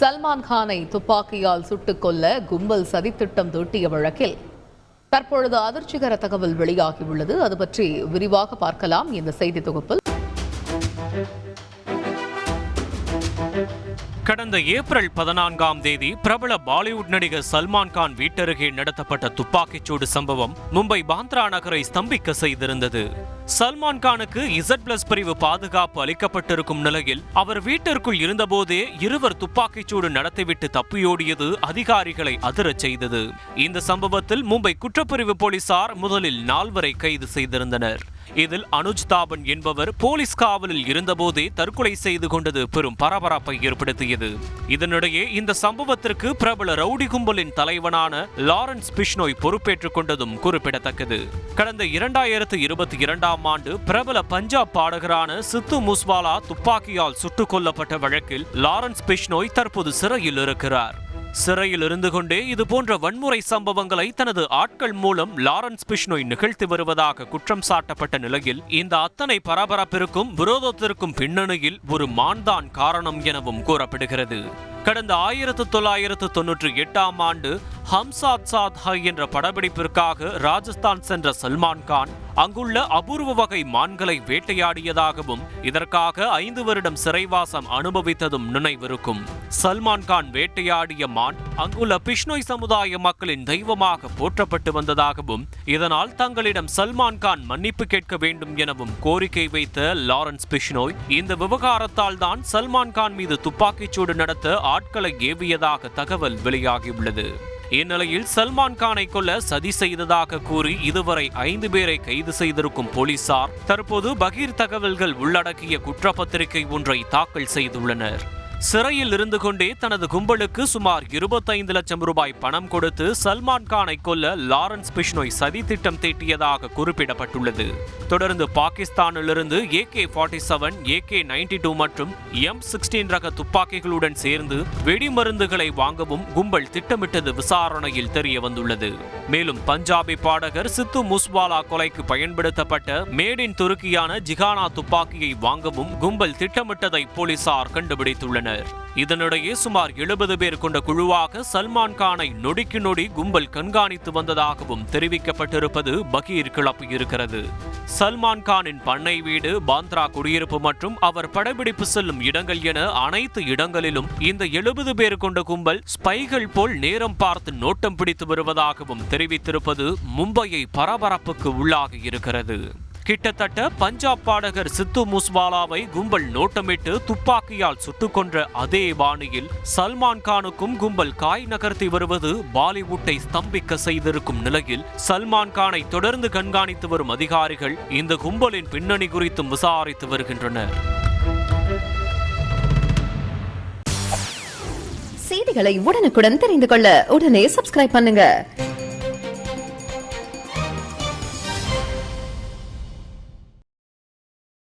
சல்மான் கானை துப்பாக்கியால் சுட்டுக் கொல்ல கும்பல் சதித்திட்டம் தீட்டிய வழக்கில் தற்பொழுது அதிர்ச்சிகர தகவல் வெளியாகியுள்ளது. அது பற்றி விரிவாக பார்க்கலாம். இந்த செய்தி தொகுப்பில் கடந்த ஏப்ரல் பதினான்காம் தேதி பிரபல பாலிவுட் நடிகர் சல்மான் கான் வீட்டருகே நடத்தப்பட்ட துப்பாக்கிச்சூடு சம்பவம் மும்பை பாந்த்ரா நகரை ஸ்தம்பிக்க செய்திருந்தது. சல்மான் கானுக்கு இசட் பிளஸ் பிரிவு பாதுகாப்பு அளிக்கப்பட்டிருக்கும் நிலையில் அவர் வீட்டிற்குள் இருந்தபோதே இருவர் துப்பாக்கிச்சூடு நடத்திவிட்டு தப்பியோடியது அதிகாரிகளை அதிரச் செய்தது. இந்த சம்பவத்தில் மும்பை குற்றப்பிரிவு போலீசார் முதலில் நால்வரை கைது செய்திருந்தனர். இதில் அனுஜ் தாபன் என்பவர் போலீஸ் காவலில் இருந்தபோதே தற்கொலை செய்து கொண்டது பெரும் பரபரப்பை ஏற்படுத்தியது. இதனிடையே இந்த சம்பவத்திற்கு பிரபல ரவுடி கும்பலின் தலைவனான லாரன்ஸ் பிஷ்னோய் பொறுப்பேற்றுக் கொண்டதும் குறிப்பிடத்தக்கது. கடந்த இரண்டாயிரத்து இருபத்தி இரண்டாம் ஆண்டு பிரபல பஞ்சாப் பாடகரான சித்து மூஸ்வாலா துப்பாக்கியால் சுட்டுக் கொல்லப்பட்ட வழக்கில் லாரன்ஸ் பிஷ்னோய் தற்போது சிறையில் இருக்கிறார். சிறையில் இருந்து கொண்டே இது போன்ற வன்முறை சம்பவங்களை தனது ஆட்கள் மூலம் லாரன்ஸ் பிஷ்னோய் நிகழ்த்தி வருவதாக குற்றம் சாட்டப்பட்ட நிலையில் இந்த அத்தனை பரபரப்பிற்கும் விரோதத்திற்கும் பின்னணியில் ஒரு மான்தான் காரணம் எனவும் கூறப்படுகிறது. கடந்த ஆயிரத்து தொள்ளாயிரத்து தொன்னூற்றி எட்டாம் ஆண்டு ஹம்சாத் சாத் ஹை என்ற படப்பிடிப்பிற்காக ராஜஸ்தான் சென்ற சல்மான் கான் அங்குள்ள அபூர்வ வகை மான்களை வேட்டையாடியதாகவும் இதற்காக ஐந்து வருடம் சிறைவாசம் அனுபவித்ததும் நினைவிருக்கும். சல்மான் கான் வேட்டையாடிய மான் அங்குள்ள பிஷ்ணோய் சமுதாய மக்களின் தெய்வமாக போற்றப்பட்டு வந்ததாகவும் இதனால் தங்களிடம் சல்மான் கான் மன்னிப்பு கேட்க வேண்டும் எனவும் கோரிக்கை வைத்த லாரன்ஸ் பிஷ்னோய் இந்த விவகாரத்தால் தான் சல்மான் கான் மீது துப்பாக்கிச்சூடு நடத்த ஆட்களை ஏவியதாக தகவல் வெளியாகியுள்ளது. இந்நிலையில் சல்மான் கானை கொல்ல சதி செய்ததாக கூறி இதுவரை ஐந்து பேரை கைது செய்திருக்கும் போலீசார் தற்போது பகீர் தகவல்கள் உள்ளடக்கிய குற்றப்பத்திரிகை ஒன்றை தாக்கல் செய்துள்ளனர். சிறையில் இருந்து கொண்டே தனது கும்பலுக்கு சுமார் இருபத்தைந்து லட்சம் ரூபாய் பணம் கொடுத்து சல்மான் கானை கொல்ல லாரன்ஸ் பிஷ்னோய் சதி திட்டம் தீட்டியதாக குறிப்பிடப்பட்டுள்ளது. தொடர்ந்து பாகிஸ்தானிலிருந்து AK forty seven AK ninety two மற்றும் எம் சிக்ஸ்டீன் ரக துப்பாக்கிகளுடன் சேர்ந்து வெடிமருந்துகளை வாங்கவும் கும்பல் திட்டமிட்டது விசாரணையில் தெரிய வந்துள்ளது மேலும் பஞ்சாபி பாடகர் சித்து முஸ்வாலா கொலைக்கு பயன்படுத்தப்பட்ட மேட் இன் துருக்கியான ஜிகானா துப்பாக்கியை வாங்கவும் கும்பல் திட்டமிட்டதை போலீசார் கண்டுபிடித்துள்ளனர். கொண்டனர். இதனிடையே சுமார் எழுபது பேர் கொண்ட குழுவாக சல்மான் கானை நொடிக்கு நொடி கும்பல் கண்காணித்து வந்ததாகவும் தெரிவிக்கப்பட்டிருப்பது பகீர் கிளப்பியிருக்கிறது சல்மான் கானின் பண்ணை வீடு பாந்த்ரா குடியிருப்பு மற்றும் அவர் படப்பிடிப்பு செல்லும் இடங்கள் என அனைத்து இடங்களிலும் இந்த எழுபது பேர் கொண்ட கும்பல் ஸ்பைகள் போல் நேரம் பார்த்து நோட்டம் பிடித்து வருவதாகவும் தெரிவித்திருப்பது மும்பையை பரபரப்புக்கு உள்ளாகி இருக்கிறது. கிட்டத்தட்ட பஞ்சாப் பாடகர் சித்து முஸ்வாலாவை கும்பல் நோட்டமிட்டு துப்பாக்கியால் சுட்டுக் கொன்ற அதே பாணியில் சல்மான் கானுக்கும் கும்பல் காய் நகர்த்தி வருவது பாலிவுட்டை ஸ்தம்பிக்க செய்திருக்கும் நிலையில் சல்மான் கானை தொடர்ந்து கண்காணித்து வரும் அதிகாரிகள் இந்த கும்பலின் பின்னணி குறித்தும் விசாரித்து வருகின்றனர். செய்திகளை உடனுக்குடன் தெரிந்து கொள்ள உடனே சப்ஸ்கிரைப் பண்ணுங்க.